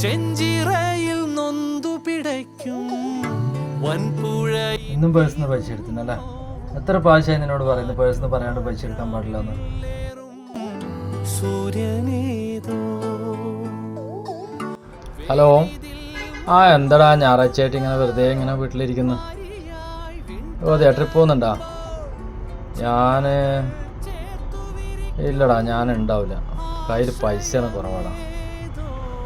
ചെഞ്ചിറയിൽ നൊന്തു പിടയ്ക്കും. വൻപുഴ ഇന്നും പേഴ്സിന്ന് പൈസ എടുക്കുന്നല്ലേ എത്ര പാശ നിന്നോട് പറയുന്നു പേഴ്സിന്ന് പറയാണ്ട് പൈസ എടുക്കാൻ പാടില്ല എന്ന് സൂര്യനേതോ. ഹലോ? ആ എന്താടാ ഞായറാഴ്ചയായിട്ട് ഇങ്ങനെ വെറുതെ ഇങ്ങനെ വീട്ടിലിരിക്കുന്നു. ഓ അതെ ട്രിപ്പ് പോകുന്നുണ്ടാ? ഞാൻ ഇല്ലടാ ഞാൻ ഉണ്ടാവില്ല കയ്യിൽ പൈസയാണ് കുറവാടാ.